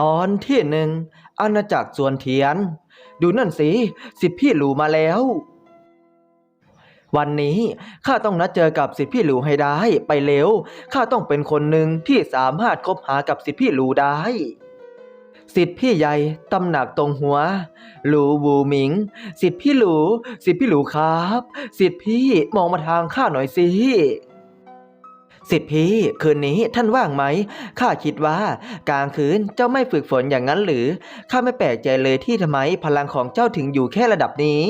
ตอนที่หนึ่งอาณาจักรส่วนเทียน ดูนั่นสิ สิทธิพี่หลูมาแล้ว วันนี้ข้าต้องนัดเจอกับสิทธิพี่หลูให้ได้ ไปเร็วข้าต้องเป็นคนหนึ่งที่สามารถคบหากับสิทธิพี่หลูได้ สิทธิพี่ใหญ่ตำหนักตรงหัว หลูบูหมิง สิทธิพี่หลู สิทธิพี่หลูครับ สิทธิพี่มองมาทางข้าหน่อยสิ สิทธิพี่คืนนี้ท่านว่างไหมข้าคิดว่ากลางคืนเจ้าไม่ฝึกฝนอย่างนั้นหรือข้าไม่แปลกใจเลยที่ทำไมพลังของเจ้าถึงอยู่แค่ระดับนี้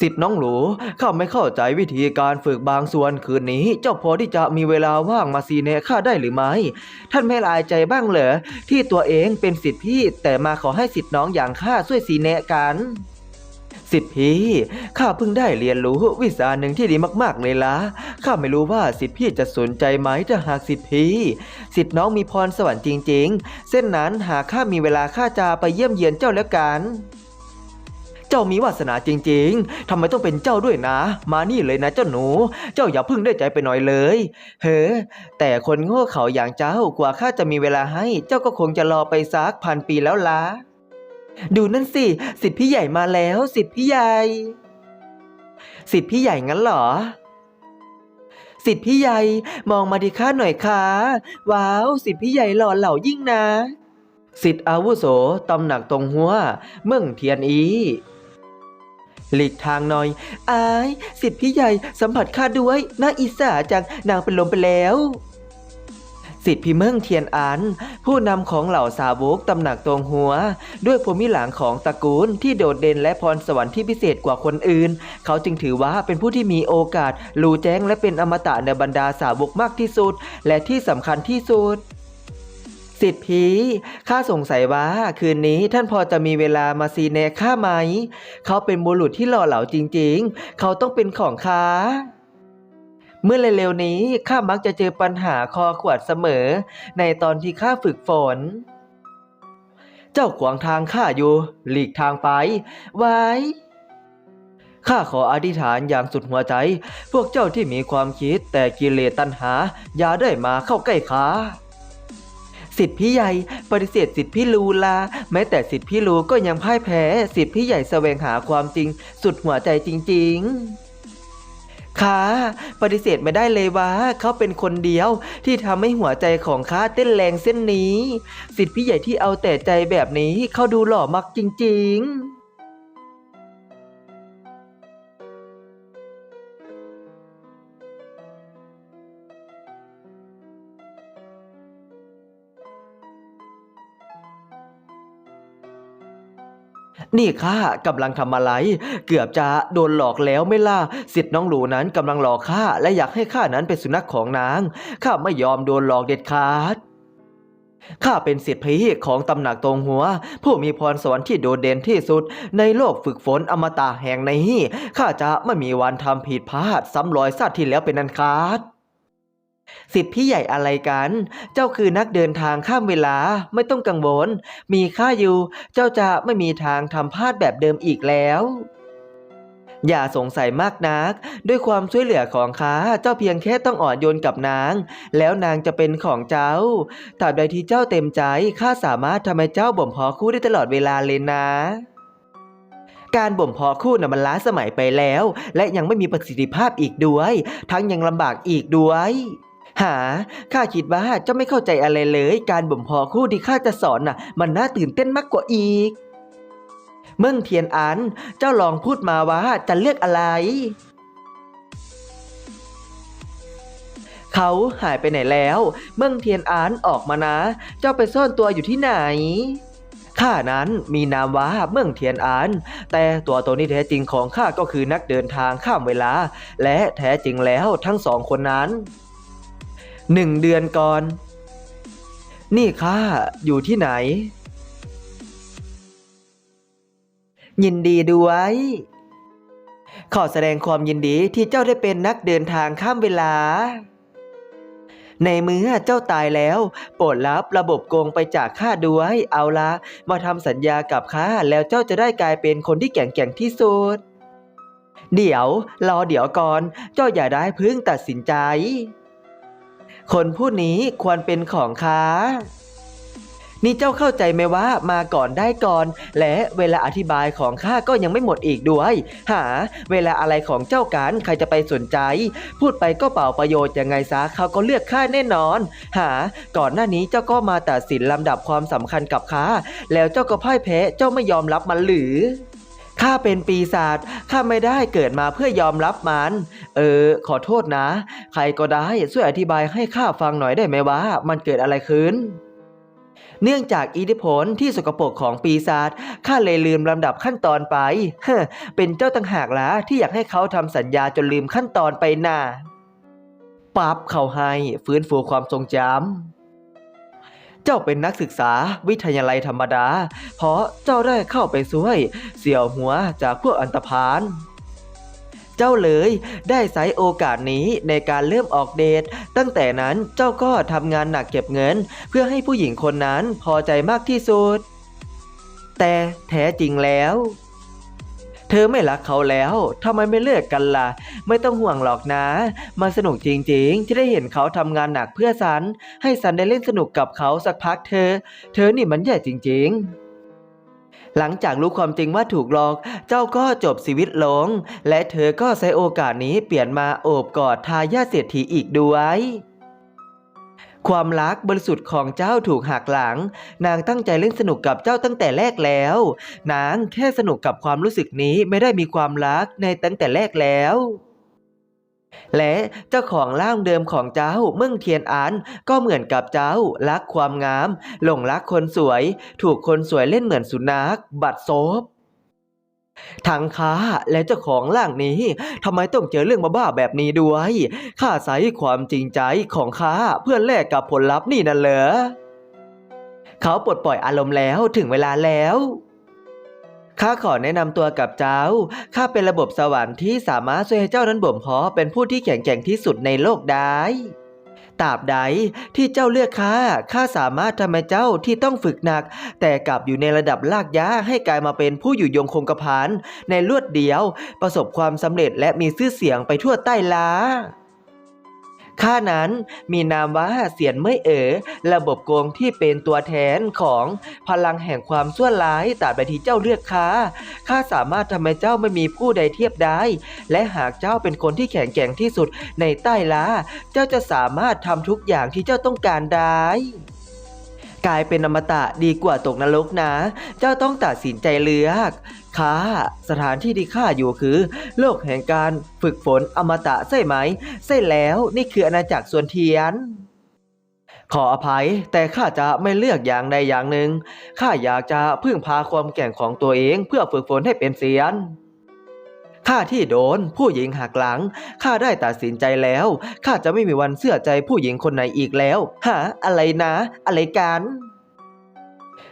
สิทธิ์น้องหลูข้าไม่เข้าใจวิธีการฝึกบางส่วนคืนนี้ เจ้าพอที่จะมีเวลาว่างมาซีเนข้าได้หรือไม่ ท่านไม่ลายใจบ้างเหรอที่ตัวเองเป็นสิทธิ์พี่แต่มาขอให้สิทธิ์น้องอย่างข้าช่วยซีเนกัน สิทธิพี่ ข้าเพิ่งได้เรียนรู้วิชาหนึ่งที่ดีมากๆเลยละข้าไม่รู้ว่าสิทธิพี่จะสนใจไหมถ้าหากสิทธิพี่ สิทธิน้องมีพรสวรรค์จริง ๆ เส้นนั้นหากข้ามีเวลาข้าจะไปเยี่ยมเยียนเจ้าแล้วกันเจ้ามีวาสนาจริงๆ ทำไมต้องเป็นเจ้าด้วยนะ มานี่เลยนะเจ้าหนู เจ้าอย่าเพึ่งได้ใจไปหน่อยเลย เฮ้อ แต่คนโง่เขาอย่างเจ้ากว่าข้าจะมีเวลาให้ เจ้าก็คงจะรอไปสักพันปีแล้วล่ะ ดูนั่นสิ สิทธิ์พี่ใหญ่มาแล้ว สิทธิ์พี่ใหญ่ สิทธิ์พี่ใหญ่งั้นเหรอ สิทธิ์พี่ใหญ่มองมาที่ข้าหน่อยค่ะว้าว สิทธิ์พี่ใหญ่หล่อเหล่ายิ่งนะ สิทธิ์อาวุโสตำหนักตรงหัว เมืองเทียนอีหลีกทางหน่อย อาย สิทธิ์พี่ใหญ่สัมผัสข้าด้วยน่าอิสาจังนางเป็นลมไปแล้ว สิทธิพี่เมืองเทียนอัน ผู้นำของเหล่าสาวกตำหนักตรงหัว ด้วยภูมิหลังของตระกูลที่โดดเด่นและพรสวรรค์ที่พิเศษกว่าคนอื่น เขาจึงถือว่าเป็นผู้ที่มีโอกาสรู้แจ้งและเป็นอมตะในบรรดาสาวกมากที่สุด และที่สำคัญที่สุดสิทธิพีข้าสงสัยว่าคืนนี้ท่านพอจะมีเวลามาซีเนข้าไหม เขาเป็นบุรุษที่หล่อเหลาจริงๆ เขาต้องเป็นของข้า เมื่อเร็วๆนี้ข้ามักจะเจอปัญหาคอขวดเสมอ ในตอนที่ข้าฝึกฝน เจ้าขวางทางข้าอยู่ หลีกทางไป ไว้ข้าขออธิษฐานอย่างสุดหัวใจ พวกเจ้าที่มีความคิดแต่กิเลสตัณหา อย่าได้มาเข้าใกล้ข้าสิทธิพี่ใหญ่ปฏิเสธสิทธิพี่ลูลาแม้แต่สิทธิพี่ลูก็ยังพ่ายแพ้ สิทธิพี่ใหญ่แสวงหาความจริง สุดหัวใจจริง ๆ ข้าปฏิเสธไม่ได้เลยว่าเขาเป็นคนเดียวที่ทำให้หัวใจของข้าเต้นแรงเส้นนี้ สิทธิพี่ใหญ่ที่เอาแต่ใจแบบนี้เขาดูหล่อมักจริง ๆ นี่ข้ากำลังทำอะไร เกือบจะโดนหลอกแล้วไม่ล่ะสิทธิ์น้องหลูนั้นกำลังหลอกข้าและอยากให้ข้านั้นเป็นสุนัขของนางข้าไม่ยอมโดนหลอกเด็ดขาดข้าเป็นสิทธิพี่ของตำหนักตรงหัว ผู้มีพรสวรรค์ที่โดดเด่นที่สุด ในโลกฝึกฝนอมตะแห่งในี้ข้าจะไม่มีวันทำผิดพลาดซ้ำรอยชาติที่แล้วเป็นอันขาด สิทธิพี่ใหญ่อะไรกัน เจ้าคือนักเดินทางข้ามเวลาไม่ต้องกังวล มีข้าอยู่ เจ้าจะไม่มีทางทำพลาดแบบเดิมอีกแล้ว อย่าสงสัยมากนัก ด้วยความช่วยเหลือของข้าเจ้าเพียงแค่ต้องอ่อนโยนกับนาง แล้วนางจะเป็นของเจ้าตราบใดที่เจ้าเต็มใจข้าสามารถทำให้เจ้าบ่มเพาะคู่ได้ตลอดเวลาเลยนะการบ่มเพาะคู่น่ะมันล้าสมัยไปแล้ว และยังไม่มีประสิทธิภาพอีกด้วย ทั้งยังลำบากอีกด้วย หา ข้าคิดว่าเจ้าไม่เข้าใจอะไรเลย การบ่มเพาะคู่ที่ข้าจะสอนน่ะ มันน่าตื่นเต้นมากกว่าอีก เมืองเทียนอัน เจ้าลองพูดมาว่าจะเลือกอะไร เขาหายไปไหนแล้ว เมืองเทียนอันออกมานะ เจ้าไปซ่อนตัวอยู่ที่ไหนข้านั้นมีนามว่าเมืองเทียนอัน แต่ตัวตนที่แท้จริงของข้าก็คือนักเดินทางข้ามเวลา และแท้จริงแล้วทั้งสองคนนั้น หนึ่งเดือนก่อน นี่ข้าอยู่ที่ไหน ยินดีด้วย ขอแสดงความยินดีที่เจ้าได้เป็นนักเดินทางข้ามเวลา ในเมื่อเจ้าตายแล้ว โปรดรับระบบโกงไปจากข้าด้วย เอาละมาทำสัญญากับข้าแล้วเจ้าจะได้กลายเป็นคนที่แก่งๆที่สุดเดี๋ยว รอเดี๋ยวก่อน เจ้าอย่าได้พึ่งตัดสินใจ คนผู้นี้ควรเป็นของข้านี่เจ้าเข้าใจไหมว่ามาก่อนได้ก่อน และเวลาอธิบายของข้าก็ยังไม่หมดอีกด้วย หา เวลาอะไรของเจ้ากันใครจะไปสนใจ พูดไปก็เปล่าประโยชน์ยังไงซะเขาก็เลือกข้าแน่นอน หา ก่อนหน้านี้เจ้าก็มาตัดสินลำดับความสำคัญกับข้าแล้วเจ้าก็พ่ายแพ้เจ้าไม่ยอมรับมันหรือ ข้าเป็นปีศาจข้าไม่ได้เกิดมาเพื่อยอมรับมัน เออ ขอโทษนะ ใครก็ได้ช่วยอธิบายให้ข้าฟังหน่อยได้ไหมว่า มันเกิดอะไรขึ้นเนื่องจากอิทธิพลที่สกปรกของปีศาจข้าเลยลืมลำดับขั้นตอนไป เป็นเจ้าต่างหากละที่อยากให้เขาทำสัญญาจนลืมขั้นตอนไปน่ะปั๊บเขาให้ฟื้นฟูความทรงจำ เจ้าเป็นนักศึกษาวิทยาลัยธรรมดา เพราะเจ้าได้เข้าไปช่วย เสี่ยวหัวจากพวกอันตพานเจ้าเลยได้ใช้โอกาสนี้ในการเริ่มออกเดท ตั้งแต่นั้นเจ้าก็ทำงานหนักเก็บเงิน เพื่อให้ผู้หญิงคนนั้นพอใจมากที่สุด แต่แท้จริงแล้ว เธอไม่รักเขาแล้วทำไมไม่เลิกกันล่ะ ไม่ต้องห่วงหรอกนะมันสนุกจริงๆ ที่ได้เห็นเขาทำงานหนักเพื่อสัน ให้สันได้เล่นสนุกกับเขาสักพักเธอ เธอนี่มันใหญ่จริง ๆหลังจากรู้ความจริงว่าถูกหลอก เจ้าก็จบชีวิตลง และเธอก็ใช้โอกาสนี้เปลี่ยนมาโอบกอดทายาทเศรษฐีอีกด้วย ความรักบริสุทธิ์ของเจ้าถูกหักหลัง นางตั้งใจเล่นสนุกกับเจ้าตั้งแต่แรกแล้ว นางแค่สนุกกับความรู้สึกนี้ไม่ได้มีความรักในตั้งแต่แรกแล้วและเจ้าของร่างเดิมของเจ้าเมื่งเทียนอันก็เหมือนกับเจ้า รักความงาม หลงรักคนสวย ถูกคนสวยเล่นเหมือนสุนัข บัดซบ ทั้งข้าและเจ้าของร่างนี้ทำไมต้องเจอเรื่องบ้าๆแบบนี้ด้วยข้าใช้ความจริงใจของข้าเพื่อแลกกับผลลัพธ์นี่นั่นเหรอเขาปลดปล่อยอารมณ์แล้วถึงเวลาแล้วข้าขอแนะนำตัวกับเจ้า ข้าเป็นระบบสวรรค์ที่สามารถช่วยให้เจ้านั้นบ่มเพาะเป็นผู้ที่แข็งแกร่งที่สุดในโลกได้ ตราบใดที่เจ้าเลือกข้าข้าสามารถทำให้เจ้าที่ต้องฝึกหนัก แต่กลับอยู่ในระดับลากย้าให้กลายมาเป็นผู้อยู่ยงคงกระพันในลวดเดียว ประสบความสำเร็จและมีชื่อเสียงไปทั่วใต้ล้า ข้านั้นมีนามว่าเสียนเมื่อยเอ๋อระบบโกงที่เป็นตัวแทนของพลังแห่งความชั่วร้ายตราบใดที่เจ้าเลือกข้าข้าสามารถทำให้เจ้าไม่มีผู้ใดเทียบได้ และหากเจ้าเป็นคนที่แข็งแกร่งที่สุดในใต้ล้า เจ้าจะสามารถทำทุกอย่างที่เจ้าต้องการได้ กลายเป็นอมตะดีกว่าตกนรกนะ เจ้าต้องตัดสินใจเลือกข้าสถานที่ที่ข้าอยู่คือ โลกแห่งการฝึกฝนอมตะใช่ไหม ใช่แล้วนี่คืออาณาจักรส่วนเทียนขออภัยแต่ข้าจะไม่เลือกอย่างใดอย่างหนึ่งข้าอยากจะพึ่งพาความแก่งของตัวเองเพื่อฝึกฝนให้เป็นเซียน ข้าที่โดนผู้หญิงหักหลัง ข้าได้ตัดสินใจแล้ว ข้าจะไม่มีวันเชื่อใจผู้หญิงคนไหนอีกแล้วฮะอะไรนะ อะไรกัน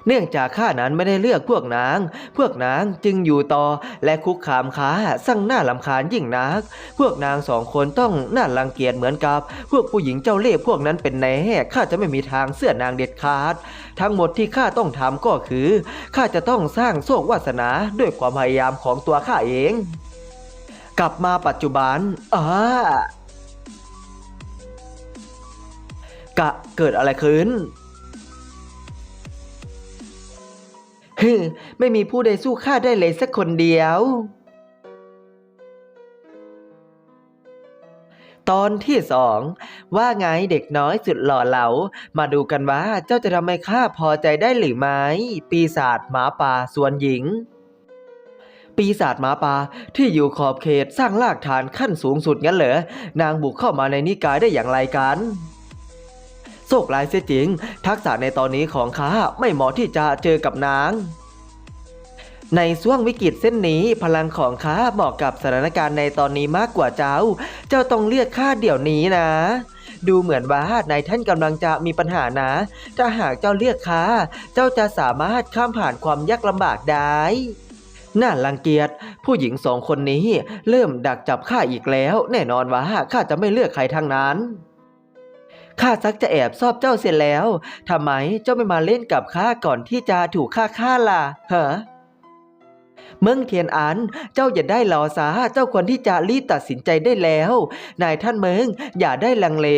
เนื่องจากข้านั้นไม่ได้เลือกพวกนาง พวกนางจึงอยู่ต่อและคุกคามข้าสั่งหน้าลำคาญยิ่งนัก พวกนางสองคนต้องน่ารังเกียจเหมือนกับ พวกผู้หญิงเจ้าเล่ห์พวกนั้นเป็นแน่ข้าจะไม่มีทางเสื้อนางเด็ดขาด ทั้งหมดที่ข้าต้องทำก็คือข้าจะต้องสร้างโชควาสนาด้วยความพยายามของตัวข้าเอง กลับมาปัจจุบันอ่ากะเกิดอะไรขึ้นฮึไม่มีผู้ใดสู้ข้าได้เลยสักคนเดียว ตอนที่สอง ว่าไงเด็กน้อยสุดหล่อเหลา มาดูกันว่าเจ้าจะทำให้ข้าพอใจได้หรือไม่ ปีศาจหมาป่าส่วนหญิง ปีศาจหมาป่าที่อยู่ขอบเขตสร้างรากฐานขั้นสูงสุดงั้นเหรอนางบุกเข้ามาในนิกายได้อย่างไรกันโชคร้ายเสียจริง ทักษะในตอนนี้ของข้าไม่เหมาะที่จะเจอกับนาง ในช่วงวิกฤตเส้นนี้พลังของข้าเหมาะกับสถานการณ์ในตอนนี้มากกว่าเจ้า เจ้าต้องเลือกข้าเดี๋ยวนี้นะ ดูเหมือนว่านายท่านกำลังจะมีปัญหานะ ถ้าหากเจ้าเลือกข้าเจ้าจะสามารถข้ามผ่านความยากลำบากได้ น่ารังเกียจผู้หญิงสองคนนี้เริ่มดักจับข้าอีกแล้ว แน่นอนว่าข้าจะไม่เลือกใครทั้งนั้นข้าซักจะแอบชอบเจ้าเสร็จแล้วทำไมเจ้าไม่มาเล่นกับข้าก่อนที่จะถูกข้าฆ่าล่ะฮะเมืองเทียนอัน เจ้าอย่าได้รอสาเจ้าควรที่จะรีบตัดสินใจได้แล้ว นายท่านเมืองอย่าได้ลังเล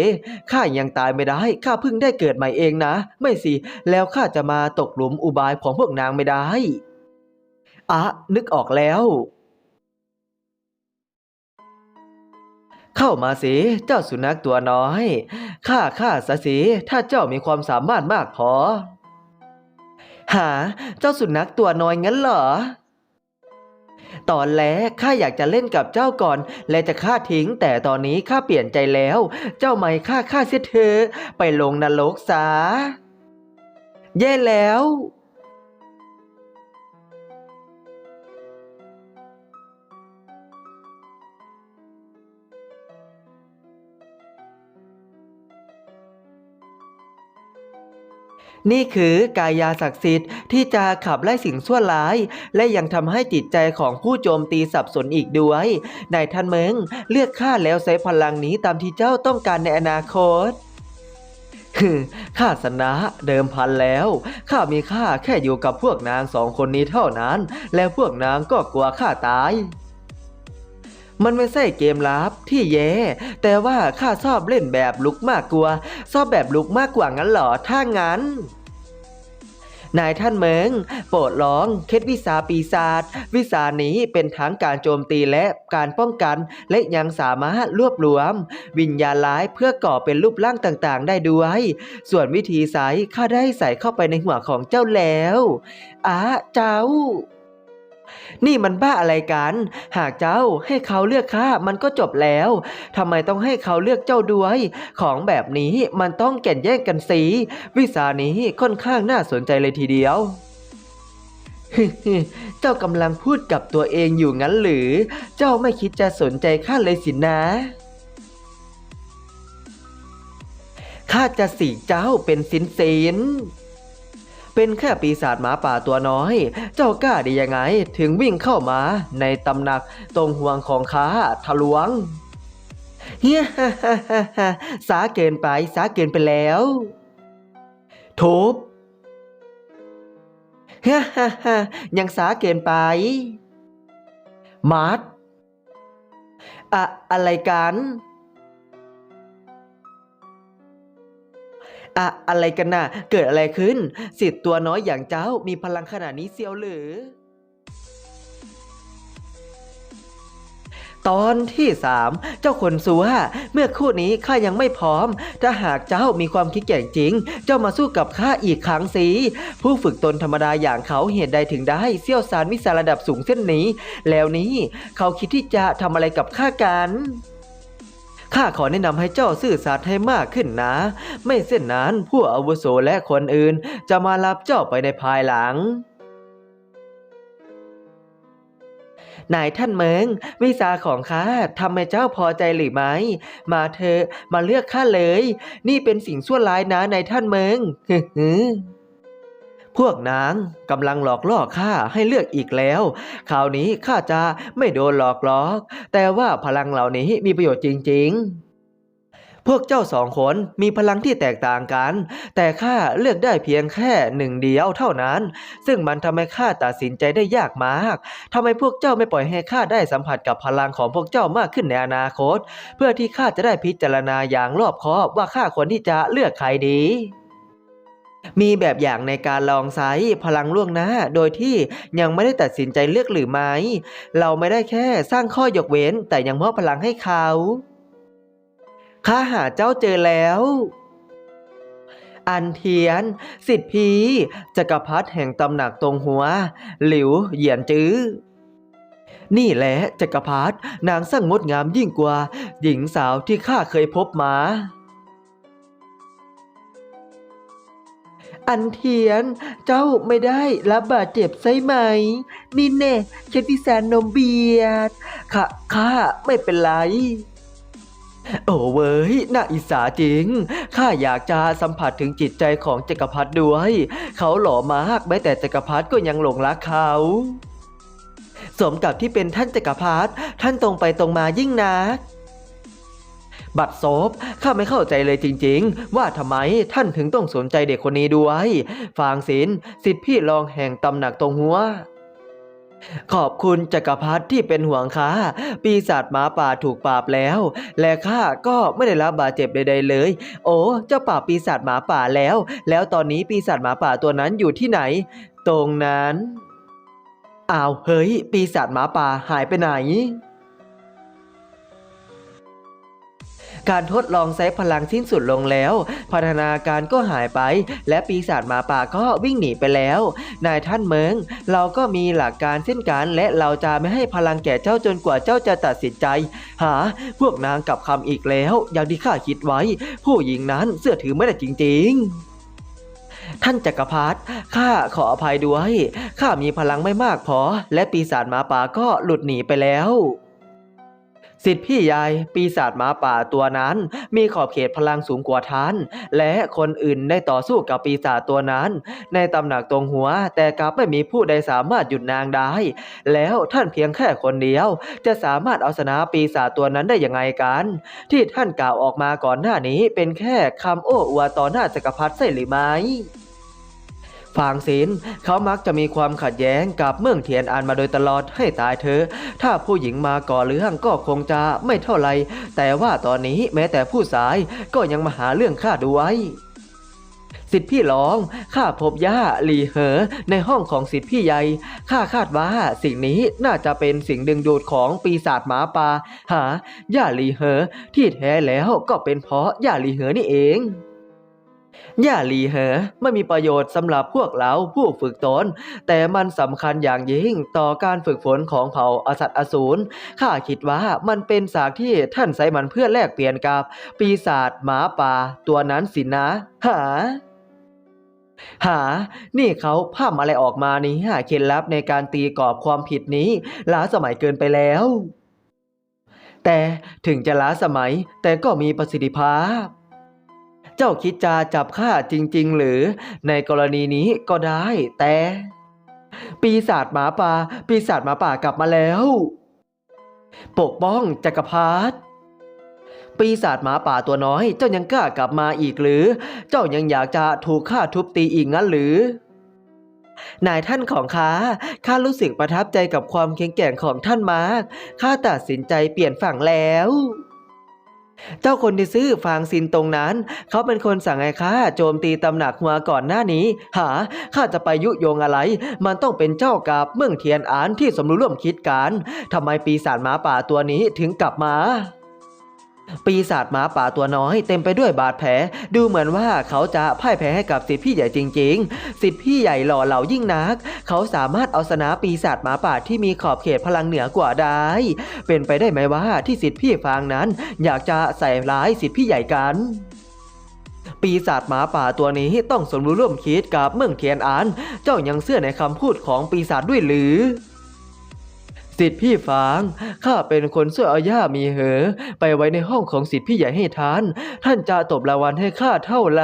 ข้ายังตายไม่ได้ ข้าเพิ่งได้เกิดใหม่เองนะ ไม่สิ แล้วข้าจะมาตกหลุมอุบายของพวกนางไม่ได้ อะนึกออกแล้ว เข้ามาสิเจ้าสุนัขตัวน้อยข้าข้าซะสิถ้าเจ้ามีความสามารถมากพอ หา เจ้าสุนัขตัวน้อยงั้นเหรอ ตอนแรกข้าอยากจะเล่นกับเจ้าก่อน และจะฆ่าทิ้ง แต่ตอนนี้ข้าเปลี่ยนใจแล้ว เจ้าไม่ฆ่าข้าเสียเถอะไปลงนรกซะแย่แล้ว นี่คือกายาศักดิ์สิทธิ์ที่จะขับไล่สิ่งชั่วร้าย และยังทำให้จิตใจของผู้โจมตีสับสนอีกด้วยนายท่านเมืองเลือกข้าแล้วใช้พลังนี้ตามที่เจ้าต้องการในอนาคตฮึข้าสนะเดิมพันแล้วข้ามีค่าแค่อยู่กับพวกนางสองคนนี้เท่านั้น แล้วพวกนางก็กลัวข้าตาย มันไม่ใช่เกมลับที่แย่ แต่ว่าข้าชอบเล่นแบบลุกมากกว่าชอบแบบลุกมากกว่างั้นเหรอถ้างั้นนายท่านเมืองโปรดร้องเคล็ดวิสาปีศาจวิสานี้เป็นทั้งการโจมตีและการป้องกัน และยังสามารถรวบรวม วิญญาณร้ายเพื่อก่อเป็นรูปร่างต่างๆ ได้ด้วย ส่วนวิธีใส่ข้าได้ใส่เข้าไปในหัวของเจ้าแล้วอ้าเจ้า นี่มันบ้าอะไรกัน หากเจ้าให้เขาเลือกข้ามันก็จบแล้วทำไมต้องให้เขาเลือกเจ้าด้วย ของแบบนี้มันต้องแก่งแย่งกันสีวิสานี้ค่อนข้างน่าสนใจเลยทีเดียวเจ้ากำลังพูดกับตัวเองอยู่งั้นหรือ เจ้าไม่คิดจะสนใจข้าเลยสินะข้าจะสีเจ้าเป็นสินสิน เป็นแค่ปีศาจหมาป่าตัวน้อย เจ้ากล้าได้ยังไง ถึงวิ่งเข้ามาในตำหนักตรงห่วงของข้าทะลวงเฮียสาเกินไปสาเกินไปแล้วทุบเฮ้ยังสาเกินไปมัดอะอะไรกัน อะอะไรกันน่ะ เกิดอะไรขึ้น สิทธิ์ตัวน้อยอย่างเจ้ามีพลังขนาดนี้เซียวหรือ ตอนที่สามเจ้าคนสัวเมื่อคู่นี้ข้ายังไม่พร้อม ถ้าหากเจ้ามีความคิดแก่งจริง เจ้ามาสู้กับข้าอีกครั้งสิผู้ฝึกตนธรรมดาอย่างเขาเหตุใดถึงได้เซี่ยวซานวิสาระดับสูงเส้นนี้ แล้วนี้เขาคิดที่จะทำอะไรกับข้ากัน ข้าขอแนะนำให้เจ้าซื่อสัตย์ให้มากขึ้นนะ ไม่เช่นนั้นผู้อาวุโสและคนอื่น จะมารับเจ้าไปในภายหลังนายท่านเมืองวิสาของข้าทำให้เจ้าพอใจหรือไม่ มาเถอะมาเลือกข้าเลย นี่เป็นสิ่งชั่วร้ายนะนายท่านเมืองฮึ พวกนางกำลังหลอกล่อข้าให้เลือกอีกแล้ว คราวนี้ข้าจะไม่โดนหลอกหลอกแต่ว่าพลังเหล่านี้มีประโยชน์จริง ๆพวกเจ้าสองคนมีพลังที่แตกต่างกัน แต่ข้าเลือกได้เพียงแค่หนึ่งเดียวเท่านั้น ซึ่งมันทำให้ข้าตัดสินใจได้ยากมากทำไมพวกเจ้าไม่ปล่อยให้ข้าได้สัมผัสกับพลังของพวกเจ้ามากขึ้นในอนาคต เพื่อที่ข้าจะได้พิจารณาอย่างรอบคอบว่าข้าควรที่จะเลือกใครดี มีแบบอย่างในการลองใช้พลังล่วงหน้า โดยที่ยังไม่ได้ตัดสินใจเลือกหรือไม่ เราไม่ได้แค่สร้างข้อยกเว้น แต่ยังมอบพลังให้เขาข้าหาเจ้าเจอแล้ว อันเทียน สิทธิพีจักรพรรดิแห่งตำหนักตรงหัว หลิว เหยียนจื้อนี่แหละจักรพรรดินางสร้างงดงามยิ่งกว่า หญิงสาวที่ข้าเคยพบมา อันเทียน เจ้าไม่ได้รับบาดเจ็บใช่ไหม นี่แน่เคติสานนมเบียดข้าข้าไม่เป็นไรโอ้เว้ย น่าอิจฉาจริง ข้าอยากจะสัมผัสถึงจิตใจของจักรพรรดิด้วย เขาหล่อมากแม้แต่จักรพรรดิก็ยังหลงรักเขา สมกับที่เป็นท่านจักรพรรดิ ท่านตรงไปตรงมายิ่งนัก บัตรซบข้าไม่เข้าใจเลยจริง ๆ ว่าทำไมท่านถึงต้องสนใจเด็กคนนี้ด้วย ฟางศิลป์สิทธิพี่รองแห่งตำหนักตรงหัวขอบคุณจักรพรรดิที่เป็นห่วงข้าปีศาจหมาป่าถูกปราบแล้ว และข้าก็ไม่ได้รับบาดเจ็บใดๆเลย โอ้เจ้าป่าบปีศาจหมาป่าแล้ว แล้วตอนนี้ปีศาจหมาป่าตัวนั้นอยู่ที่ไหน ตรงนั้นอ้าวเฮ้ย ปีศาจหมาป่าหายไปไหน การทดลองใช้พลังสิ้นสุดลงแล้ว พัฒนาการก็หายไป และปีศาจหมาป่าก็วิ่งหนีไปแล้ว นายท่านเมิงเราก็มีหลักการเช่นกันและเราจะไม่ให้พลังแก่เจ้าจนกว่าเจ้าจะตัดสินใจ หา พวกนางกลับคำอีกแล้ว อย่างที่ข้าคิดไว้ ผู้หญิงนั้นเสื้อถือไม่ได้จริง ๆท่านจักรพรรดิ ข้าขออภัยด้วย ข้ามีพลังไม่มากพอ และปีศาจหมาป่าก็หลุดหนีไปแล้ว สิทธิพี่ยายปีศาจหมาป่าตัวนั้น มีขอบเขตพลังสูงกว่าท่าน และคนอื่นได้ต่อสู้กับปีศาจตัวนั้น ในตำหนักตรงหัว แต่กลับไม่มีผู้ใดสามารถหยุดนางได้ แล้วท่านเพียงแค่คนเดียว จะสามารถเอาชนะปีศาจตัวนั้นได้ยังไงกัน ที่ท่านกล่าวออกมาก่อนหน้านี้เป็นแค่คำโอ้อวดต่อหน้าจักรพรรดิใช่หรือไม่ ฟางศิลเขามักจะมีความขัดแย้งกับเมืองเทียนอานมาโดยตลอดให้ตายเธอ ถ้าผู้หญิงมาก่อเรื่องก็คงจะไม่เท่าไร แต่ว่าตอนนี้แม้แต่ผู้ชายก็ยังมาหาเรื่องข้าด้วยสิทธิพี่รอง ข้าพบย่าหลีเหอ ในห้องของสิทธิพี่ใหญ่ ข้าคาดว่าสิ่งนี้น่าจะเป็นสิ่งดึงดูดของปีศาจหมาป่า หาย่าหลีเหอ ที่แท้แล้วก็เป็นเพราะย่าหลีเหอนี่เอง ย่าหลีเหอไม่มีประโยชน์สำหรับพวกเราผู้ฝึกตน แต่มันสำคัญอย่างยิ่งต่อการฝึกฝนของเผ่าอสัตว์อสูรข้าคิดว่ามันเป็นสากที่ท่านใช้มันเพื่อแลกเปลี่ยนกับ ปีศาจหมาป่าตัวนั้นสินะ หาหา นี่เขาพามอะไรออกมานี่หาเคล็ดลับในการตีกรอบความผิดนี้ล้าสมัยเกินไปแล้ว แต่ถึงจะล้าสมัยแต่ก็มีประสิทธิภาพ เจ้าคิดจะจับข้าจริง ๆ หรือ ในกรณีนี้ก็ได้ แต่ ปีศาจหมาป่า ปีศาจหมาป่ากลับมาแล้ว ปกป้องจักรพรรดิปีศาจหมาป่าตัวน้อย เจ้ายังกล้ากลับมาอีกหรือ เจ้ายังอยากจะถูกข้าทุบตีอีกงั้นหรือนายท่านของข้า ข้ารู้สึกประทับใจกับความแข็งแกร่งของท่านมาก ข้าตัดสินใจเปลี่ยนฝั่งแล้ว เจ้าคนที่ซื้อฟางซินตรงนั้น เขาเป็นคนสั่งให้ข้าโจมตีตำหนักหัวก่อนหน้านี้ หาข้าจะไปยุยงอะไร มันต้องเป็นเจ้ากับเมืองเทียนอานที่สมรู้ร่วมคิดกันทำไมปีศาจหมาป่าตัวนี้ถึงกลับมา ปีศาจหมาป่าตัวน้อยเต็มไปด้วยบาดแผล ดูเหมือนว่าเขาจะพ่ายแพ้ให้กับสิทธิพี่ใหญ่จริง ๆ สิทธิพี่ใหญ่หล่อเหลายิ่งนัก เขาสามารถเอาชนะปีศาจหมาป่าที่มีขอบเขตพลังเหนือกว่าได้ เป็นไปได้ไหมว่าที่สิทธิพี่ฟางนั้น อยากจะใส่ร้ายสิทธิพี่ใหญ่กันปีศาจหมาป่าตัวนี้ต้องสมรู้ร่วมคิดกับเมืองเทียนอานเจ้ายังเชื่อในคำพูดของปีศาจด้วยหรือ สิทธิพี่ฟางข้าเป็นคนช่วยเอาย่ามีเหอ ไปไว้ในห้องของสิทธิพี่ใหญ่ให้ท่าน ท่านจะตบรางวัลให้ข้าเท่าไหร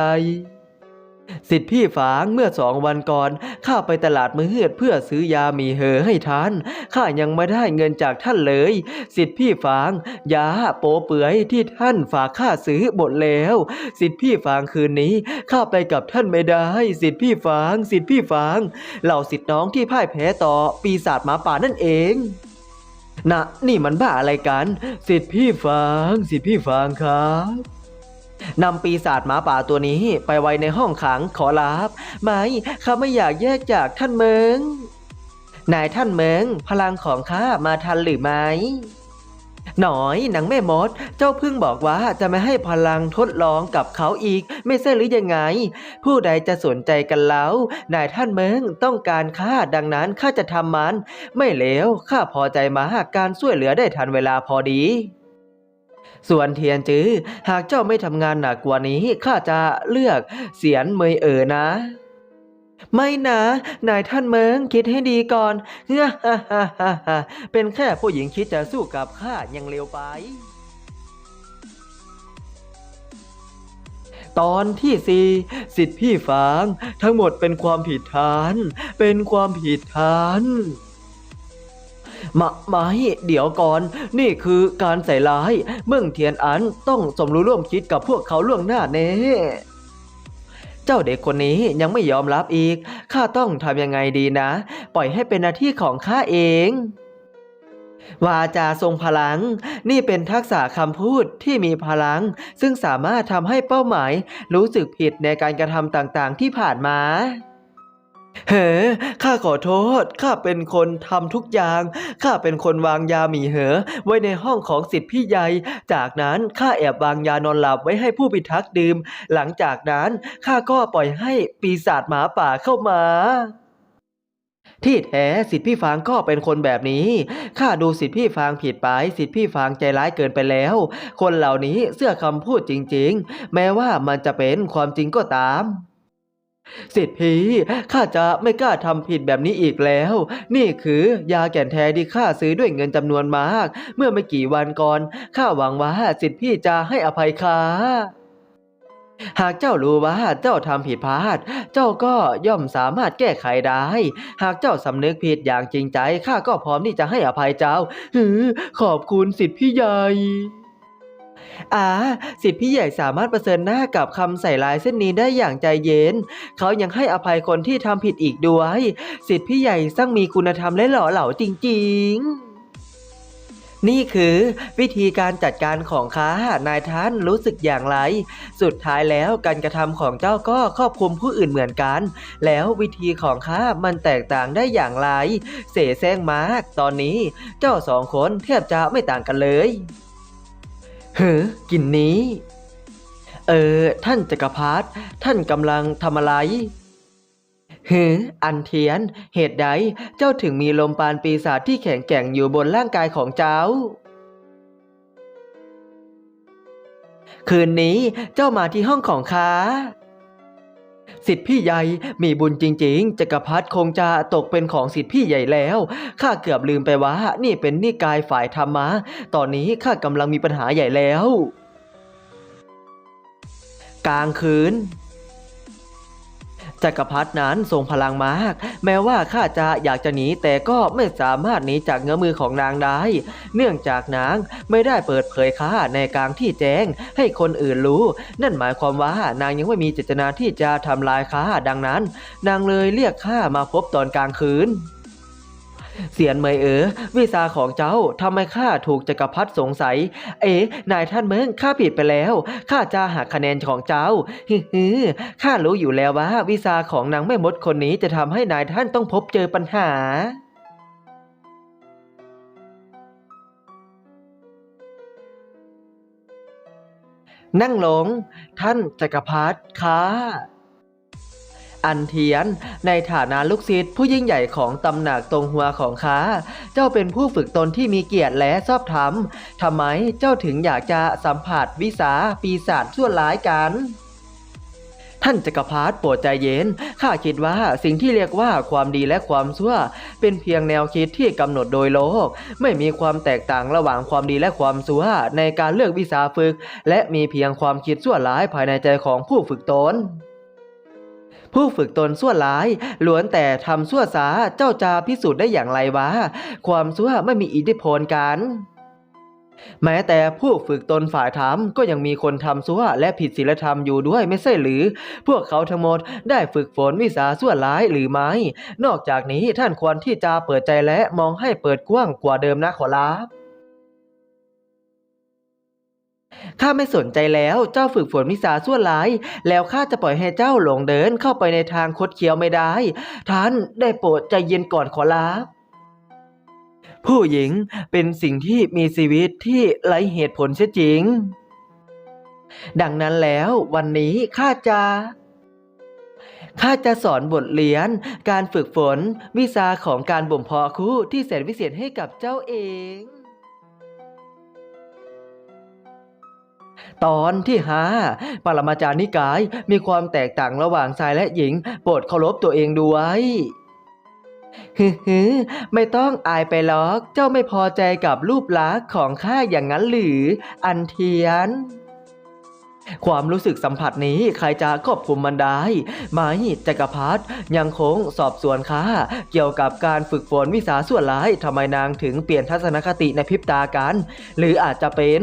สิทธิพี่ฟางเมื่อสองวันก่อนข้าไปตลาดมือเฮือดเพื่อซื้อยามีเหอให้ท่านข้ายังไม่ได้เงินจากท่านเลย สิทธิพี่ฟางยาโปเปื่อยที่ท่านฝากข้าซื้อหมดแล้ว สิทธิพี่ฟางคืนนี้ข้าไปกับท่านไม่ได้ สิทธิพี่ฟาง สิทธิพี่ฟาง เหล่าสิทธิน้องที่พ่ายแพ้ต่อปีศาจหมาป่านั่นเองนะนี่มันบ้าอะไรกัน สิทธิพี่ฟาง สิทธิพี่ฟางครับ นำปีศาจหมาป่าตัวนี้ไปไว้ในห้องขังขอรับไม่ข้าไม่อยากแยกจากท่านเมิงนายท่านเมิงพลังของข้ามาทันหรือไม่หน่อยหนังแม่มด เจ้าเพิ่งบอกว่าจะไม่ให้พลังทดลองกับเขาอีก ไม่ใช่หรือยังไง ผู้ใดจะสนใจกันแล้วนายท่านเมิงต้องการข้าดังนั้นข้าจะทำมัน ไม่เลวข้าพอใจมาหากการช่วยเหลือได้ทันเวลาพอดี ส่วนเทียนจื้อหากเจ้าไม่ทำงานหนักกว่านี้ข้าจะเลือกเสียนเมยเอ๋อนะ ไม่นะ นายท่านเมิงคิดให้ดีก่อนเฮ้อฮ่าฮ่าฮ่าฮ่าเป็นแค่ผู้หญิงคิดจะสู้กับข้ายังเร็วไปตอนที่สี่สิทธิพี่ฟาง ทั้งหมดเป็นความผิดฐาน เป็นความผิดฐาน มาไม่เดี๋ยวก่อน นี่คือการใส่ร้าย เมืองเทียนอันต้องสมรู้ร่วมคิดกับพวกเขาล่วงหน้าแน่เจ้าเด็กคนนี้ยังไม่ยอมรับอีก ข้าต้องทำยังไงดีนะ ปล่อยให้เป็นหน้าที่ของข้าเองวาจาทรงพลัง นี่เป็นทักษะคำพูดที่มีพลัง ซึ่งสามารถทำให้เป้าหมาย รู้สึกผิดในการกระทำต่างๆที่ผ่านมา เฮ้ข้าขอโทษ ข้าเป็นคนทำทุกอย่าง ข้าเป็นคนวางยาหมีเหอ ไว้ในห้องของสิทธิพี่ใหญ่ จากนั้นข้าแอบวางยานอนหลับไว้ให้ผู้พิทักษ์ดื่ม หลังจากนั้นข้าก็ปล่อยให้ปีศาจหมาป่าเข้ามาที่แท้สิทธิพี่ฟางก็เป็นคนแบบนี้ ข้าดูสิทธิพี่ฟางผิดไป สิทธิพี่ฟางใจร้ายเกินไปแล้ว คนเหล่านี้เสื้อคำพูดจริง ๆ แม้ว่ามันจะเป็นความจริงก็ตาม สิทธิพี่ข้าจะไม่กล้าทำผิดแบบนี้อีกแล้ว นี่คือยาแก่นแท้ที่ข้าซื้อด้วยเงินจำนวนมาก เมื่อไม่กี่วันก่อนข้าหวังว่าสิทธิพี่จะให้อภัยข้าหากเจ้ารู้ว่าเจ้าทำผิดพลาด เจ้าก็ย่อมสามารถแก้ไขได้ หากเจ้าสำนึกผิดอย่างจริงใจข้าก็พร้อมที่จะให้อภัยเจ้าหือขอบคุณสิทธิพี่ใหญ่ อ่าสิทธิพี่ใหญ่สามารถประเสริญหน้ากับคำใส่ลายเส้นนี้ได้อย่างใจเย็น เขายังให้อภัยคนที่ทำผิดอีกด้วย สิทธิพี่ใหญ่สร้างมีคุณธรรมและหล่อเหลาจริง ๆนี่คือวิธีการจัดการของข้านายท่านรู้สึกอย่างไร สุดท้ายแล้วการกระทำของเจ้าก็ครอบคลุมผู้อื่นเหมือนกัน แล้ววิธีของข้ามันแตกต่างได้อย่างไร เสแสร้งมาก ตอนนี้เจ้าสองคนแทบจะไม่ต่างกันเลย เฮ้อกินนี้ เออ ท่านจักรพรรดิท่านกำลังทำอะไรเฮ้ออันเทียน เหตุใดเจ้าถึงมีลมปานปีศาจที่แข็งแกร่งอยู่บนร่างกายของเจ้า คืนนี้เจ้ามาที่ห้องของข้า สิทธิพี่ใหญ่มีบุญจริง ๆจักรพรรดิคงจะตกเป็นของสิทธิพี่ใหญ่แล้วข้าเกือบลืมไปว่า นี่เป็นนิกายฝ่ายธรรมะ ตอนนี้ข้ากำลังมีปัญหาใหญ่แล้ว กลางคืน จักรพรรดินั้นทรงพลังมาก แม้ว่าข้าจะอยากจะหนีแต่ก็ไม่สามารถหนีจากเงื้อมือของนางได้ เนื่องจากนางไม่ได้เปิดเผยข้าในกลางที่แจ้งให้คนอื่นรู้ นั่นหมายความว่านางยังไม่มีเจตนาที่จะทำลายข้าดังนั้น นางเลยเรียกข้ามาพบตอนกลางคืน เสียนเมยเอ๋อวิสาของเจ้าทำไมข้าถูกจักรพรรดิสงสัย เอ๋นายท่านเมืองข้าผิดไปแล้วข้าจะหักคะแนนของเจ้าฮึฮึข้ารู้อยู่แล้วว่าวิสาของนางแม่มดคนนี้จะทำให้นายท่านต้องพบเจอปัญหานั่งลง ท่านจักรพรรดิค่ะ อันเทียน ในฐานะลูกศิษย์ผู้ยิ่งใหญ่ของตำหนักตรงหัวของข้าเจ้าเป็นผู้ฝึกตนที่มีเกียรติและชอบธรรมทำไมเจ้าถึงอยากจะสัมผัสวิสาปีศาจชั่วร้ายกันท่านจักรพรรดิโปรดใจเย็น ข้าคิดว่าสิ่งที่เรียกว่าความดีและความชั่ว เป็นเพียงแนวคิดที่กำหนดโดยโลก ไม่มีความแตกต่างระหว่างความดีและความชั่ว ในการเลือกวิสาฝึก และมีเพียงความคิดชั่วร้ายภายในใจของผู้ฝึกตน ผู้ฝึกตนชั่วร้ายล้วนแต่ทำชั่วสาเจ้าจะพิสูจน์ได้อย่างไรวะ ความชั่วไม่มีอิทธิพลกันแม้แต่ผู้ฝึกตนฝ่ายธรรมก็ยังมีคนทำชั่วและผิดศีลธรรมอยู่ด้วยไม่ใช่หรือ พวกเขาทั้งหมดได้ฝึกฝนวิสาชั่วร้ายหรือไม่ นอกจากนี้ท่านควรที่จะเปิดใจและมองให้เปิดกว้างกว่าเดิมนะขอรับ ข้าไม่สนใจแล้ว เจ้าฝึกฝนวิสาชั่วร้าย แล้วข้าจะปล่อยให้เจ้าหลงเดินเข้าไปในทางคดเคี้ยวไม่ได้ ท่านได้โปรดใจเย็นก่อนขอรับผู้หญิงเป็นสิ่งที่มีชีวิตที่ไร้เหตุผลเสียจริง ดังนั้นแล้ววันนี้ข้าจะข้าจะสอนบทเรียนการฝึกฝนวิชาของการบ่มเพาะคู่ที่แสนวิเศษให้กับเจ้าเอง ตอนที่หาปรมาจารย์นิกายมีความแตกต่างระหว่างชายและหญิง โปรดเคารพตัวเองด้วยฮึฮึไม่ต้องอายไปหรอก เจ้าไม่พอใจกับรูปลักษณ์ของข้าอย่างนั้นหรือ อันเทียน ความรู้สึกสัมผัสนี้ใครจะควบคุมมันได้ไหมจักรพรรดิยังคงสอบสวนข้าเกี่ยวกับการฝึกฝนวิสาส่วนร้ายทำไมนางถึงเปลี่ยนทัศนคติในพริบตากัน หรืออาจจะเป็น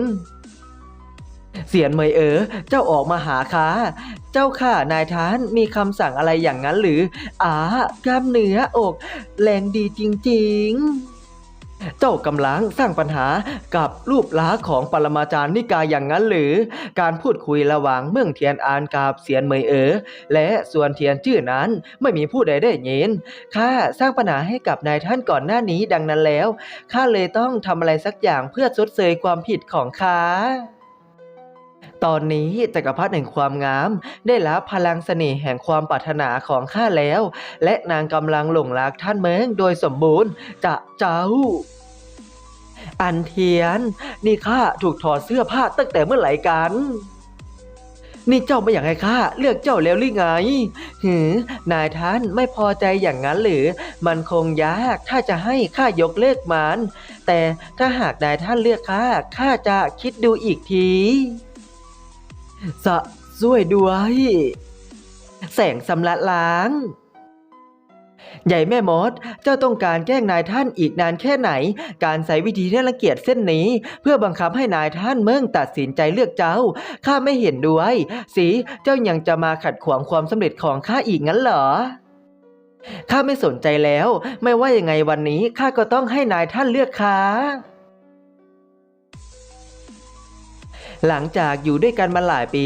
เสียนเมยเอ๋อเจ้าออกมาหาข้า เจ้าข้านายทานมีคำสั่งอะไรอย่างนั้นหรืออ่ากล้ามเนื้ออก แรงดีจริงๆเจ้ากำลังสร้างปัญหากับรูปล้าของปรมาจารย์นิกายอย่างนั้นหรือ การพูดคุยระหว่างเมืองเทียนอานกับเสียนเมยเอ๋อและส่วนเทียนจื้อนั้นไม่มีผู้ใดได้ยินข้าสร้างปัญหาให้กับนายท่านก่อนหน้านี้ดังนั้นแล้วข้าเลยต้องทำอะไรสักอย่างเพื่อชดเชยความผิดของข้า ตอนนี้จักรพรรดิแห่งความงาม ได้รับพลังเสน่ห์แห่งความปรารถนาของข้าแล้ว และนางกำลังหลงรักท่านเมิงโดยสมบูรณ์จะเจ้า อันเทียน นี่ข้าถูกถอดเสื้อผ้าตั้งแต่เมื่อไหร่กันนี่เจ้าไม่อยากให้ข้าเลือกเจ้าแล้วหรือไง หือนายท่านไม่พอใจอย่างนั้นหรือ มันคงยากถ้าจะให้ข้ายกเลิกมัน แต่ถ้าหากนายท่านเลือกข้า ข้าจะคิดดูอีกที สะช่วยด้วย แสงสำลัดล้าง ใหญ่แม่มด เจ้าต้องการแกล้งนายท่านอีกนานแค่ไหน การใช้วิธีที่รังเกียจเส้นนี้ เพื่อบังคับให้นายท่านเมืองตัดสินใจเลือกเจ้า ข้าไม่เห็นด้วยสีเจ้ายังจะมาขัดขวางความสำเร็จของข้าอีกงั้นเหรอข้าไม่สนใจแล้ว ไม่ว่ายังไงวันนี้ข้าก็ต้องให้นายท่านเลือกข้า หลังจากอยู่ด้วยกันมาหลายปี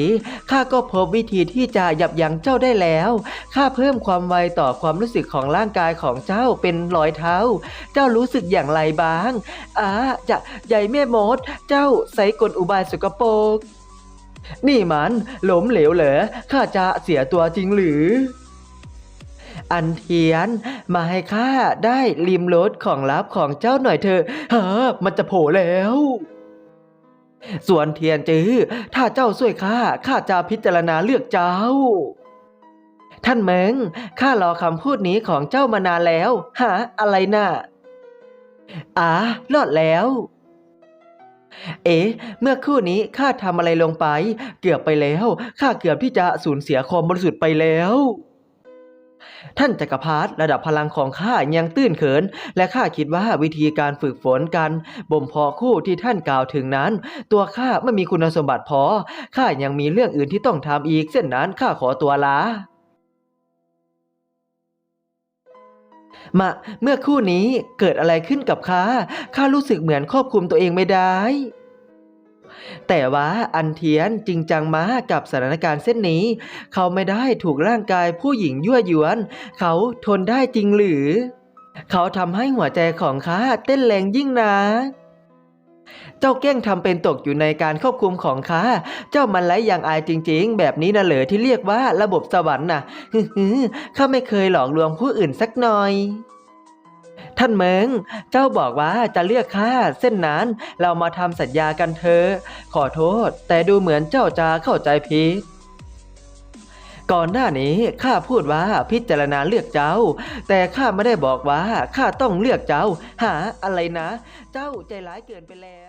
ข้าก็พบวิธีที่จะยับยั้งเจ้าได้แล้ว ข้าเพิ่มความไวต่อความรู้สึกของร่างกายของเจ้าเป็นร้อยเท่า เจ้ารู้สึกอย่างไรบ้างอ่าจะใหญ่แม่มด เจ้าใส่กลอุบายสกปรก นี่มันหลมเหลวเหรอ ข้าจะเสียตัวจริงหรืออันเทียนมาให้ข้าได้ริมรถของลับของเจ้าหน่อยเถอะฮะมันจะโผล่แล้ว ส่วนเทียนจื้อถ้าเจ้าช่วยข้าข้าจะพิจารณาเลือกเจ้า ท่านเมงข้ารอคำพูดนี้ของเจ้ามานานแล้วฮะอะไรน่ะอ่ารอดแล้ว เอ๊ะเมื่อคู่นี้ข้าทำอะไรลงไป เกือบไปแล้วข้าเกือบที่จะสูญเสียความบริสุทธิ์ไปแล้ว ท่านจักรพรรดิระดับพลังของข้ายังตื้นเขิน และข้าคิดว่าวิธีการฝึกฝนกันบ่มเพาะคู่ที่ท่านกล่าวถึงนั้น ตัวข้าไม่มีคุณสมบัติพอข้ายังมีเรื่องอื่นที่ต้องทำอีกเส้นนั้นข้าขอตัวลามาเมื่อคู่นี้เกิดอะไรขึ้นกับข้าข้ารู้สึกเหมือนควบคุมตัวเองไม่ได้ แต่ว่าอันเทียนจริงจังมากับสถานการณ์เส้นนี้ เขาไม่ได้ถูกร่างกายผู้หญิงยั่วยวน เขาทนได้จริงหรือ เขาทำให้หัวใจของข้าเต้นแรงยิ่งนะเจ้าแกล้งทำเป็นตกอยู่ในการควบคุมของข้า เจ้ามันไร้อย่างอายจริง ๆ แบบนี้นะเหรอที่เรียกว่าระบบสวรรค์น่ะ ฮึฮึข้าไม่เคยหลอกลวงผู้อื่นสักหน่อย ท่านเมิง เจ้าบอกว่าจะเลือกข้าเส้นนั้นเรามาทำสัญญากันเถอะขอโทษ แต่ดูเหมือนเจ้าจะเข้าใจผิดก่อนหน้านี้ข้าพูดว่าพิจารณาเลือกเจ้า แต่ข้าไม่ได้บอกว่าข้าต้องเลือกเจ้า หาอะไรนะ เจ้าใจร้ายเกินไปแล้ว